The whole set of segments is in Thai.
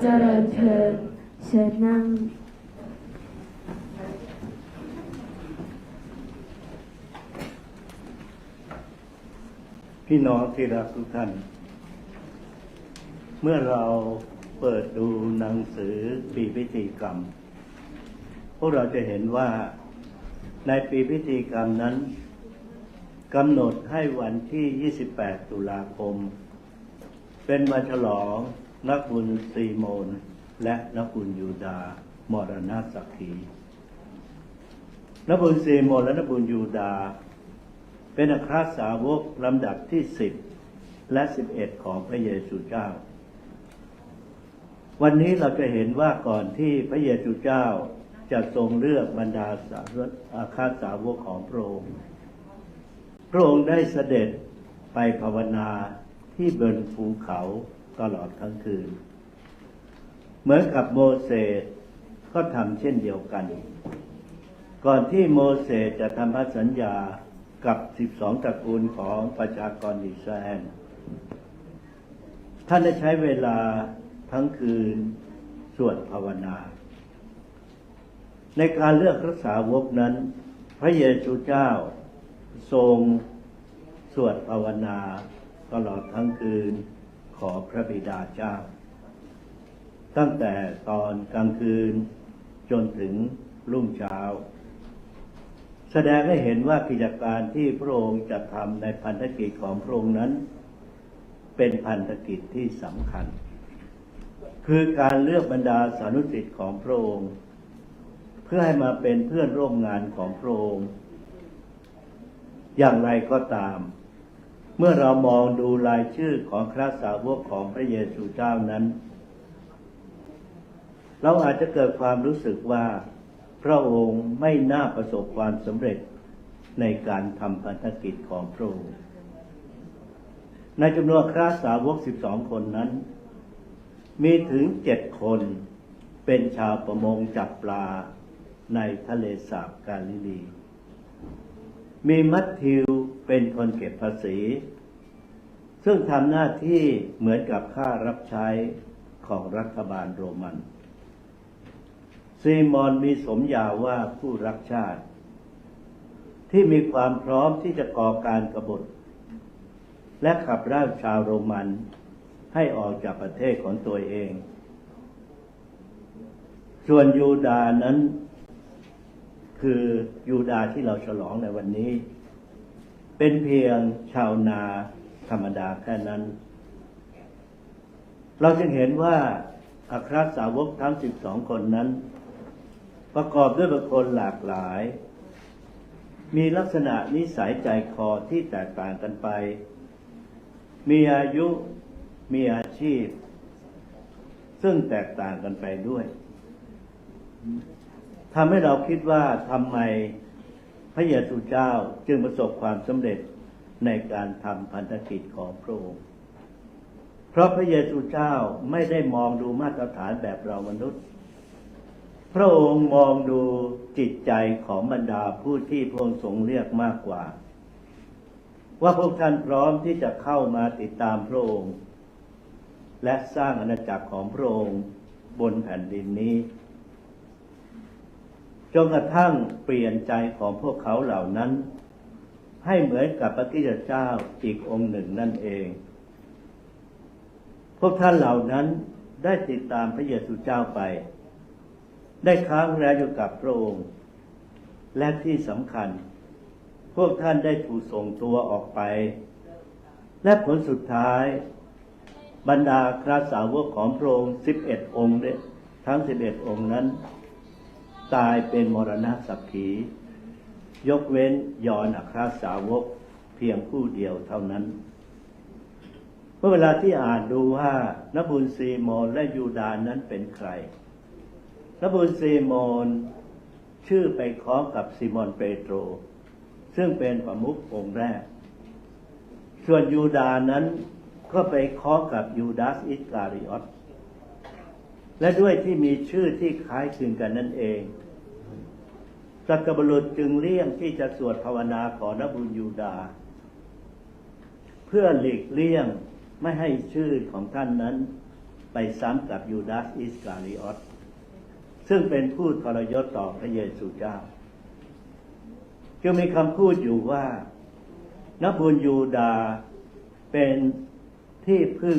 เจริญเทินเชิญนั่ง พี่น้องที่รักทุกท่าน เมื่อเราเปิดดูหนังสือปีพิธีกรรม พวกเราจะเห็นว่าในปีพิธีกรรมนั้นกำหนดให้วันที่ 28 ตุลาคม เป็นวันฉลอง นักบุญซีโมน และนักบุญยูดา มรณะสักขีนักบุญซีโมนและนักบุญยูดา เป็นอัครสาวกลำดับที่สิบและสิบเอ็ดของพระเยซูเจ้า วันนี้เราจะเห็นว่าก่อนที่พระเยซูเจ้าจะทรงเลือกบรรดาสาวกอาคาสาวกของพระองค์พระองค์ได้เสด็จไปภาวนาที่บนภูเขา ตลอดทั้งคืน เหมือนกับโมเสสก็ทำเช่นเดียวกัน ก่อนที่โมเสสจะทำพันสัญญากับ 12 ตระกูลของประชากรอิสราเอลท่านได้ใช้เวลาทั้งคืนสวดภาวนา ในการเลือกรักษาวกนั้น พระเยซูเจ้าทรงสวดภาวนาตลอดทั้งคืน ขอพระบิดาเจ้า ตั้งแต่ตอนกลางคืนจนถึงรุ่งเช้า แสดงให้เห็นว่ากิจการที่พระองค์จะทำในพันธกิจของพระองค์นั้น เป็นพันธกิจที่สำคัญ คือการเลือกบรรดาสานุสิทธิ์ของพระองค์ เพื่อให้มาเป็นเพื่อนร่วมงานของพระองค์อย่างไรก็ตาม เมื่อเรามองดูรายชื่อของคราสาวกของพระเยซูเจ้านั้น เราอาจจะเกิดความรู้สึกว่า พระองค์ไม่น่าประสบความสำเร็จในการทำพันธกิจของพระองค์ในจำนวนคราสาวก 12 คนนั้น มีถึงเจ็ดคนเป็นชาวประมงจับปลาในทะเลสาบกาลิลี มีมัทธิว เป็นคนเก็บภาษี ซึ่งทำหน้าที่เหมือนกับข้ารับใช้ของรัฐบาลโรมัน ซีมอนมีสมญาว่าผู้รักชาติ ที่มีความพร้อมที่จะก่อการกบฏ และขับไล่ชาวโรมันให้ออกจากประเทศของตัวเอง ส่วนยูดานั้น คือยูดาที่เราฉลองในวันนี้ เป็นเพียงชาวนาธรรมดาแค่นั้น เราจึงเห็นว่าอัครสาวกทั้ง12คนนั้น ประกอบด้วยบุคคลหลากหลาย มีลักษณะนิสัยใจคอที่แตกต่างกันไป มีอายุมีอาชีพ ซึ่งแตกต่างกันไปด้วยทำให้เราคิดว่าทำไม พระเยซูเจ้าจึงประสบความสำเร็จในการทำพันธกิจของพระองค์ เพราะพระเยซูเจ้าไม่ได้มองดูมาตรฐานแบบเรามนุษย์ พระองค์มองดูจิตใจของบรรดาผู้ที่พระองค์ทรงเรียกมากกว่า ว่าพวกท่านพร้อมที่จะเข้ามาติดตามพระองค์ และสร้างอาณาจักรของพระองค์บนแผ่นดินนี้ จนกระทั่งเปลี่ยนใจของพวกเขาเหล่านั้น ให้เหมือนกับพระคริสตเจ้าอีกองค์หนึ่งนั่นเอง พวกท่านเหล่านั้นได้ติดตามพระเยซูเจ้าไป ได้ค้างแรมอยู่กับพระองค์ และที่สำคัญ พวกท่านได้ถูกส่งตัวออกไป และผลสุดท้าย บรรดาคราสาวกของพระองค์สิบเอ็ดองค์ทั้งสิบเอ็ดองค์นั้น ตายเป็นมรณะสักขี ยกเว้นยอนอัครสาวกเพียงผู้เดียวเท่านั้น เมื่อเวลาที่อ่านดูว่านบุญซีโมนและยูดานนั้นเป็นใครนบุญซีโมนชื่อไปคล้องกับซิมอนเปโตร ซึ่งเป็นประมุของค์แรก ส่วนยูดานั้นก็ไปคล้องกับยูดาสอิสการิออตและด้วยที่มีชื่อที่คล้ายคลึงกันนั่นเอง สักบุรุษจึงเลี่ยงที่จะสวดภาวนาขอนบุญยูดา เพื่อหลีกเลี่ยงไม่ให้ชื่อของท่านนั้น ไปซ้ำกับยูดาสอิสการิออตซึ่งเป็นผู้ทรยศต่อพระเยซูเจ้าจึงมีคำพูดอยู่ว่านบุญยูดาเป็นที่พึ่ง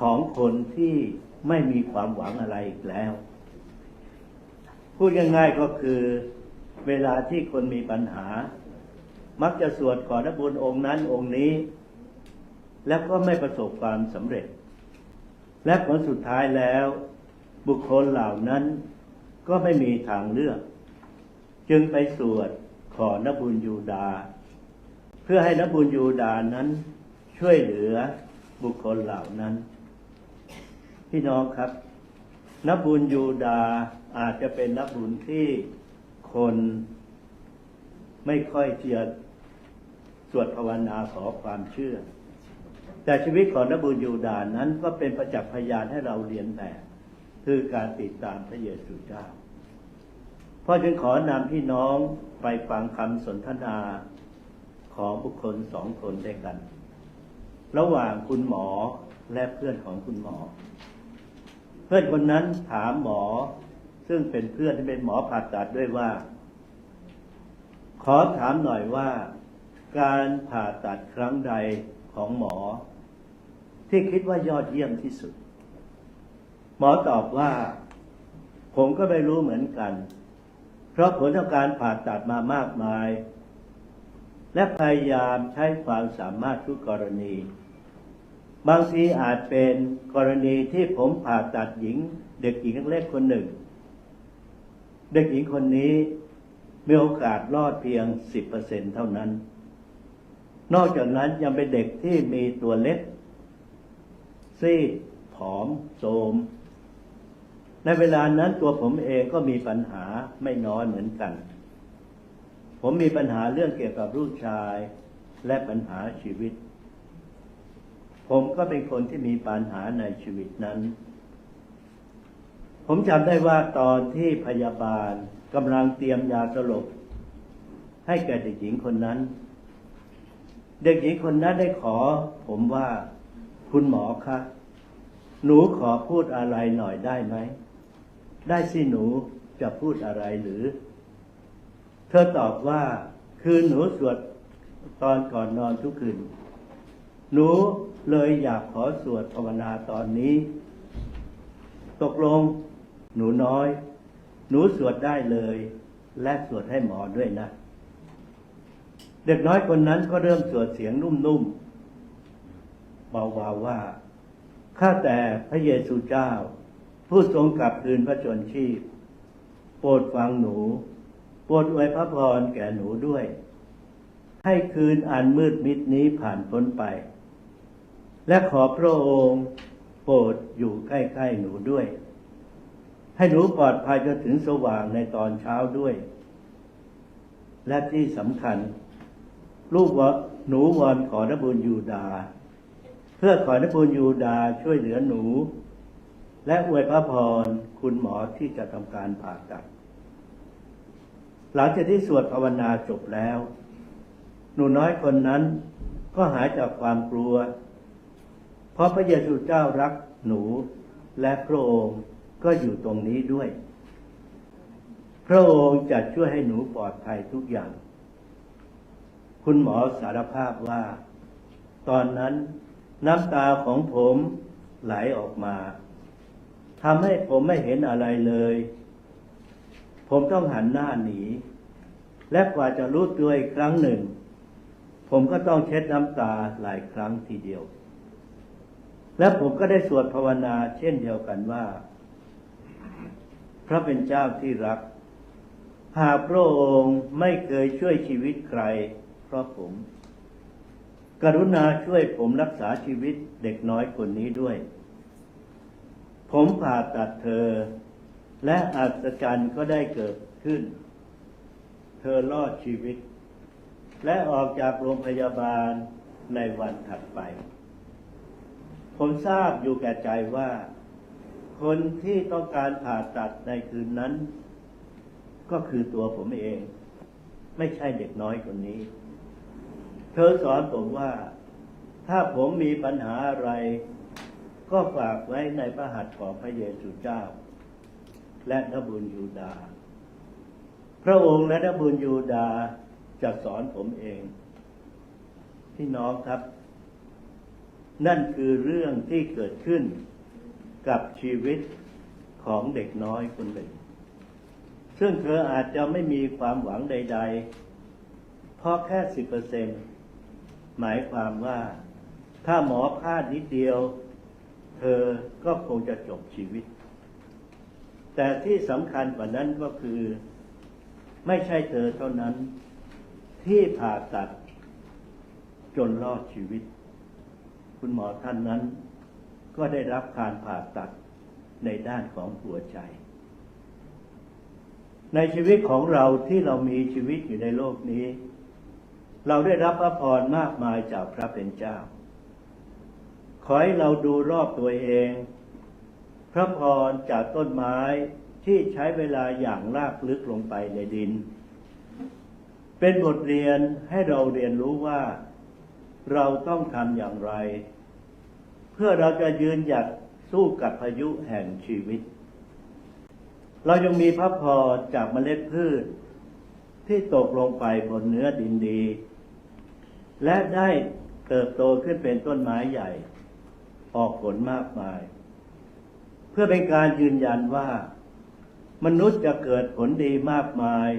ของคนที่ไม่มีความหวังอะไรอีกแล้ว พูดง่ายๆก็คือ เวลาที่คนมีปัญหา มักจะสวดขอนบุญองค์นั้นองค์นี้ แล้วก็ไม่ประสบความสำเร็จ และผลสุดท้ายแล้ว บุคคลเหล่านั้นก็ไม่มีทางเลือก จึงไปสวดขอนบุญยูดา เพื่อให้นบุญยูดานั้นช่วยเหลือบุคคลเหล่านั้น พี่น้องครับนบุญยูดาอาจจะเป็นนบุญที่ คนไม่ค่อยเชื่อสวดภาวนาขอความเชื่อ แต่ชีวิตของนบุญยูดานั้นก็เป็นประจักษ์พยานให้เราเรียนแบบ คือการติดตามพระเยซูเจ้าเพราะจึงขอนำพี่น้องไปฟังคำสนทนาของบุคคลสองคนด้วยกัน ระหว่างคุณหมอและเพื่อนของคุณหมอ เพื่อนคนนั้นถามหมอ ซึ่งเป็นเพื่อนที่เป็นหมอผ่าตัดด้วยว่า ขอถามหน่อยว่า การผ่าตัดครั้งใดของหมอ ที่คิดว่ายอดเยี่ยมที่สุด หมอตอบว่า ผมก็ไม่รู้เหมือนกัน เพราะผลของการผ่าตัดมามากมาย และพยายามใช้ความสามารถทุกกรณีบางทีอาจเป็นกรณีที่ผมผ่าตัดหญิง เด็กหญิงเล็กคนหนึ่ง เด็กหญิงคนนี้มีโอกาสรอดเพียง 10%เท่านั้น นอกจากนั้นยังเป็นเด็กที่มีตัวเล็ก ซีดผอมโทมในเวลานั้นตัวผมเองก็มีปัญหาไม่น้อยเหมือนกัน ผมมีปัญหาเรื่องเกี่ยวกับลูกชายและปัญหาชีวิต ผมก็เป็นคนที่มีปัญหาในชีวิตนั้น ผมจำได้ว่าตอนที่พยาบาลกำลังเตรียมยาสลบให้แก่เด็กหญิงคนนั้น เด็กหญิงคนนั้นได้ขอ ผมว่าคุณหมอคะหนูขอพูดอะไรหน่อยได้ไหม ได้สิหนูจะพูดอะไรหรือ เธอตอบว่าคือหนูสวดตอนก่อนนอนทุกคืน หนูเลยอยากขอสวดภาวนาตอนนี้ ตกลง หนูน้อย หนูสวดได้เลย และสวดให้หมอด้วยนะ เด็กน้อยคนนั้นก็เริ่มสวดเสียงนุ่มๆเบาๆว่า ข้าแต่พระเยซูเจ้า ผู้ทรงกลับคืนพระชนชีพ โปรดฟังหนู โปรดอวยพระพรแก่หนูด้วย ให้คืนอันมืดมิดนี้ผ่านพ้นไป และขอพระองค์ โปรดอยู่ใกล้ๆหนูด้วย ให้หนูปลอดภัยจนถึงสว่างในตอนเช้าด้วย และที่สำคัญ ลูกว่าหนูวอนขอนบุญยูดา เพื่อขอนบุญยูดาช่วยเหลือหนู และอวยพระพรคุณหมอที่จะทำการผ่าตัด หลังจากที่สวดภาวนาจบแล้ว หนูน้อยคนนั้นก็หายจากความกลัว เพราะพระเยซูเจ้ารักหนูและพระองค์ ก็อยู่ตรงนี้ด้วย พระองค์จะช่วยให้หนูปลอดภัยทุกอย่าง คุณหมอสารภาพว่า ตอนนั้นน้ำตาของผมไหลออกมาทำให้ผมไม่เห็นอะไรเลย ผมต้องหันหน้าหนี และกว่าจะรู้ตัวอีกครั้งหนึ่ง ผมก็ต้องเช็ดน้ำตาหลายครั้งทีเดียว และผมก็ได้สวดภาวนาเช่นเดียวกันว่า พระเป็นเจ้าที่รัก หากพระองค์ไม่เคยช่วยชีวิตใคร เพราะผม กรุณาช่วยผมรักษาชีวิตเด็กน้อยคนนี้ด้วย ผมผ่าตัดเธอ และอัศจรรย์ก็ได้เกิดขึ้น เธอรอดชีวิต และออกจากโรงพยาบาลในวันถัดไป ผมทราบอยู่แก่ใจว่า คนที่ต้องการผ่าตัดในคืนนั้น ก็คือตัวผมเอง ไม่ใช่เด็กน้อยคนนี้ เธอสอนผมว่า ถ้าผมมีปัญหาอะไร ก็ฝากไว้ในพระหัตถ์ของพระเยซูเจ้า และนบุญยูดา พระองค์และนบุญยูดาจะสอนผมเอง พี่น้องครับ นั่นคือเรื่องที่เกิดขึ้น กับชีวิตของเด็กน้อยคนหนึ่ง ซึ่งเธออาจจะไม่มีความหวังใด ๆ เพราะแค่สิบเปอร์เซ็นหมายความว่า ถ้าหมอพลาดนิดเดียว เธอก็คงจะจบชีวิต แต่ที่สำคัญกว่านั้นก็คือ ไม่ใช่เธอเท่านั้น ที่ผ่าตัดจนรอดชีวิต คุณหมอท่านนั้น ก็ได้รับการผ่าตัดในด้านของหัวใจ ในชีวิตของเราที่เรามีชีวิตอยู่ในโลกนี้ เราได้รับพระพรมากมายจากพระเป็นเจ้า ขอให้เราดูรอบตัวเอง พระพรจากต้นไม้ที่ใช้เวลาอย่างลากลึกลงไปในดิน เป็นบทเรียนให้เราเรียนรู้ว่า เราต้องทำอย่างไร เพื่อเราจะยืนหยัดสู้กับพายุแห่งชีวิต เรายังมีพระพรจากเมล็ดพืช ที่ตกลงไปบนเนื้อดินดี และได้เติบโตขึ้นเป็นต้นไม้ใหญ่ ออกผลมากมาย เพื่อเป็นการยืนยันว่า มนุษย์จะเกิดผลดีมากมาย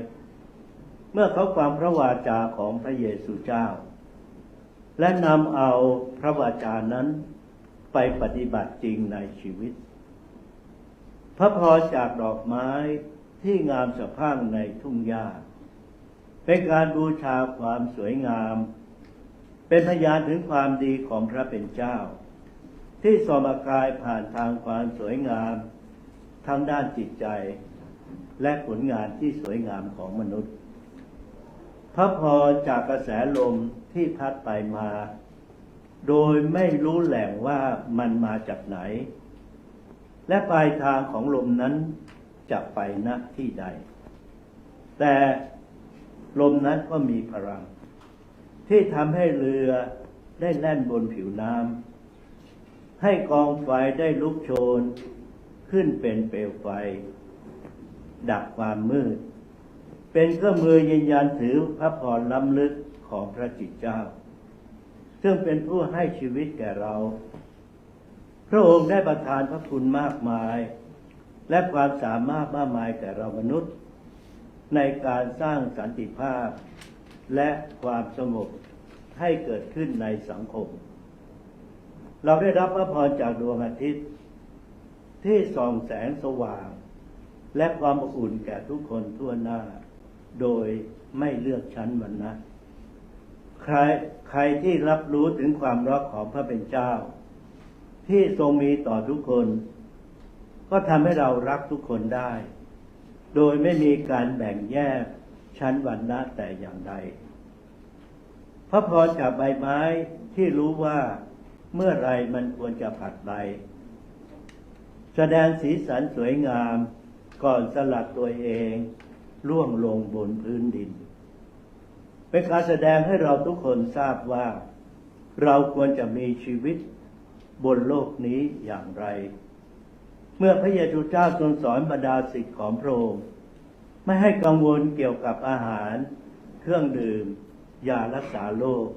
เมื่อเขาฟังพระวาจาของพระเยซูเจ้า และนำเอาพระวาจานั้น ไปปฏิบัติจริงในชีวิต พระพรจากดอกไม้ที่งามสะพรั่งในทุ่งหญ้าเป็นการบูชาความสวยงาม เป็นพยานถึงความดีของพระเป็นเจ้า ที่สมกายผ่านทางความสวยงามทั้งด้านจิตใจและผลงานที่สวยงามของมนุษย์ พระพรจากกระแสลมที่พัดไปมา โดยไม่รู้แหล่งว่ามันมาจากไหน และปลายทางของลมนั้นจะไปณที่ใด แต่ลมนั้นก็มีพลัง ที่ทำให้เรือได้แล่นบนผิวน้ำให้กองไฟได้ลุกโชน ขึ้นเป็นเปลวไฟ ดับความมืด เป็นเครื่องมือยืนยันถือพระพรล้ำลึกของพระจิตเจ้า ซึ่งเป็นผู้ให้ชีวิตแก่เรา พระองค์ได้ประทานพระคุณมากมาย และความสามารถมากมายแก่เรามนุษย์ ในการสร้างสันติภาพ และความสงบให้เกิดขึ้นในสังคม เราได้รับพระพรจากดวงอาทิตย์ ที่ส่องแสงสว่าง และความอบอุ่นแก่ทุกคนทั่วหน้า โดยไม่เลือกชั้นวรรณะ ใครใครที่รับรู้ถึงความรักของพระเป็นเจ้า ที่ทรงมีต่อทุกคน ก็ทำให้เรารักทุกคนได้ โดยไม่มีการแบ่งแยกชั้นวรรณะแต่อย่างใดพระพรจากใบไม้ที่รู้ว่าเมื่อไรมันควรจะผัดใบแสดงสีสันสวยงามก่อนสลัดตัวเองล่วงลงบนพื้นดิน เป็นการแสดงให้เราทุกคนทราบว่า เราควรจะมีชีวิตบนโลกนี้อย่างไร เมื่อพระเยซูเจ้าทรงสอนบรรดาศิษย์ของพระองค์ไม่ให้กังวลเกี่ยวกับอาหาร เครื่องดื่มยารักษาโรค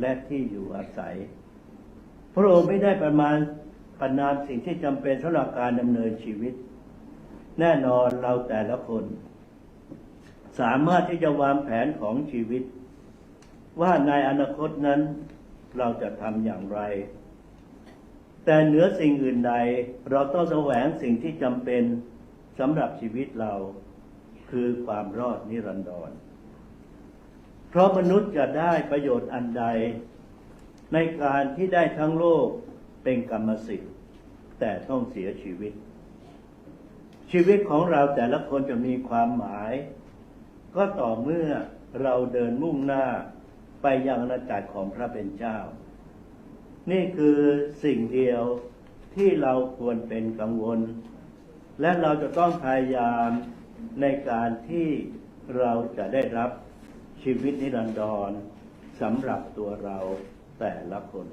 และที่อยู่อาศัย พระองค์ไม่ได้ประมาณประนามสิ่งที่จำเป็นสำหรับการดำเนินชีวิต แน่นอนเราแต่ละคน สามารถที่จะวางแผนของชีวิต ว่าในอนาคตนั้นเราจะทำอย่างไร แต่เหนือสิ่งอื่นใด เราต้องแสวงสิ่งที่จำเป็นสำหรับชีวิตเรา คือความรอดนิรันดร เพราะมนุษย์จะได้ประโยชน์อันใด ในการที่ได้ทั้งโลกเป็นกรรมสิทธิ์ แต่ต้องเสียชีวิต ชีวิตของเราแต่ละคนจะมีความหมาย ก็ต่อเมื่อเราเดินมุ่งหน้าไปยังอาณาจักรของพระเป็นเจ้า นี่คือสิ่งเดียวที่เราควรเป็นกังวล และเราจะต้องพยายามในการที่เราจะได้รับชีวิตนิรันดรสำหรับตัวเราแต่ละคน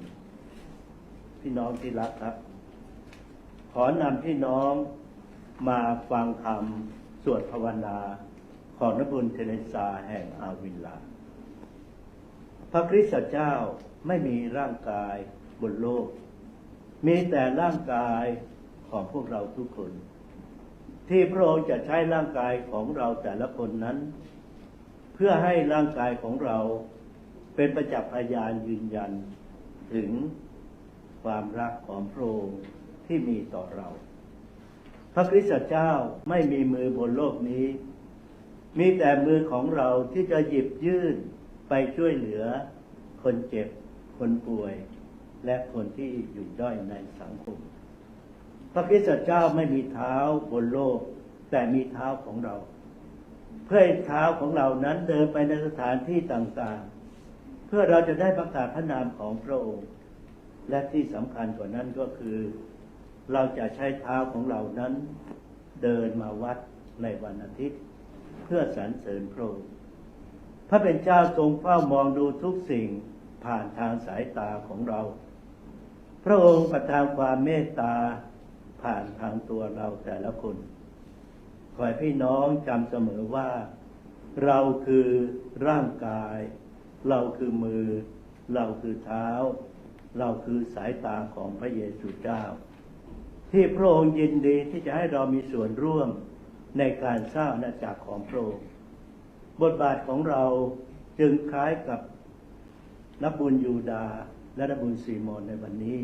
พี่น้องที่รักครับ ขอนำพี่น้องมาฟังคำสวดภาวนา ของนบุญเทเรซาแห่งอาวิลลา พระคริสต์เจ้าไม่มีร่างกายบนโลก มีแต่ร่างกายของพวกเราทุกคน ที่พระองค์จะใช้ร่างกายของเราแต่ละคนนั้น เพื่อให้ร่างกายของเราเป็นประจักษ์พยานยืนยัน ถึงความรักของพระองค์ที่มีต่อเรา พระคริสต์เจ้าไม่มีมือบนโลกนี้ มีแต่มือของเราที่จะหยิบยื่นไปช่วยเหลือ คนเจ็บ คนป่วย และคนที่อยู่ด้อยในสังคม พระคริสตเจ้าไม่มีเท้าบนโลก แต่มีเท้าของเรา เพื่อให้เท้าของเรานั้นเดินไปในสถานที่ต่างๆ เพื่อเราจะได้ประกาศพระนามของพระองค์ และที่สำคัญกว่านั้นก็คือ เราจะใช้เท้าของเรานั้น เดินมาวัดในวันอาทิตย์ เพื่อสรรเสริญพระองค์พระเป็นเจ้าทรงเฝ้ามองดูทุกสิ่งผ่านทางสายตาของเรา พระองค์ประทานความเมตตาผ่านทางตัวเราแต่ละคนขอให้พี่น้องจำเสมอว่า เราคือร่างกาย เราคือมือ เราคือเท้า เราคือสายตาของพระเยซูเจ้า ที่พระองค์ยินดีที่จะให้เรามีส่วนร่วม ในการสร้างอาณาจักรของพระองค์บทบาทของเราจึงคล้ายกับนับบุญยูดาและนับบุญซีโมนในวันนี้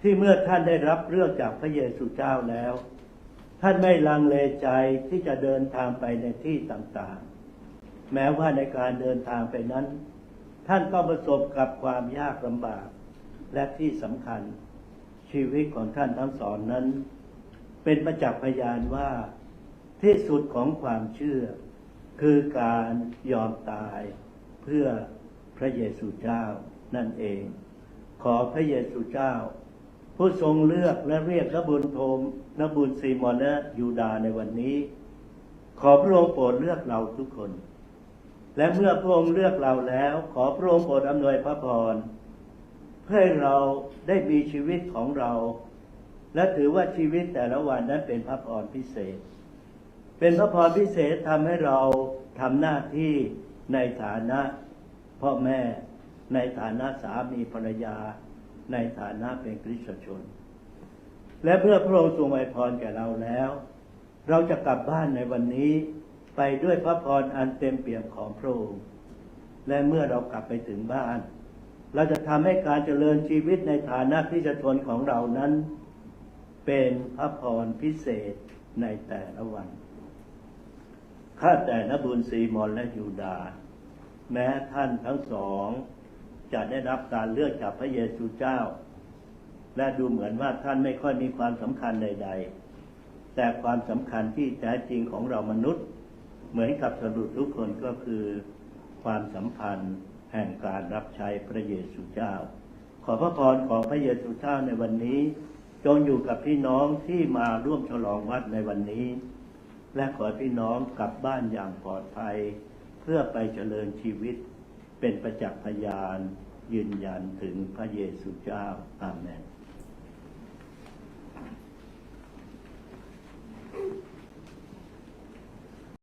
ที่เมื่อท่านได้รับเรื่องจากพระเยซูเจ้าแล้ว ท่านไม่ลังเลใจที่จะเดินทางไปในที่ต่างๆ แม้ว่าในการเดินทางไปนั้น ท่านก็ประสบกับความยากลำบาก และที่สำคัญชีวิตของท่านทั้งสองนั้น เป็นประจักษ์พยานว่า ที่สุดของความเชื่อ คือการยอมตายเพื่อพระเยซูเจ้านั่นเอง ขอพระเยซูเจ้า ผู้ทรงเลือกและเรียกนบุญโทมนบุญซีมอนและยูดาในวันนี้ ขอพระองค์โปรดเลือกเราทุกคน และเมื่อพระองค์เลือกเราแล้ว ขอพระองค์โปรดอำนวยพระพรเพื่อให้เราได้มีชีวิตของเรา และถือว่าชีวิตแต่ละวันนั้นเป็นพระพรพิเศษ เป็นพระพรพิเศษทำให้เราทำหน้าที่ในฐานะพ่อแม่ในฐานะสามีภรรยา ในฐานะเป็นคริสตชน และเมื่อพระองค์ทรงไวยพรแก่เราแล้ว เราจะกลับบ้านในวันนี้ไปด้วยพระพรอันเต็มเปี่ยมของพระองค์และเมื่อเรากลับไปถึงบ้าน เราจะทำให้การเจริญชีวิตในฐานะคริสตชนของเรานั้น เป็นพระพรพิเศษในแต่ละวัน ข้าแต่นบุญซีมอนและยูดา แม้ท่านทั้งสอง จะได้รับการเลือกจากพระเยซูเจ้า และดูเหมือนว่าท่านไม่ค่อยมีความสำคัญใด ๆ แต่ความสำคัญที่แท้จริงของเรามนุษย์ เหมือนกับสรุปทุกคนก็คือ ความสัมพันธ์แห่งการรับใช้พระเยซูเจ้า ขอพระพรของพระเยซูเจ้าในวันนี้ จงอยู่กับพี่น้องที่มาร่วมฉลองวัดในวันนี้ และขอพี่น้องกลับบ้านอย่างปลอดภัย เพื่อไปเจริญชีวิตเป็นประจักษ์พยานยืนยันถึงพระเยซูเจ้า อาเมน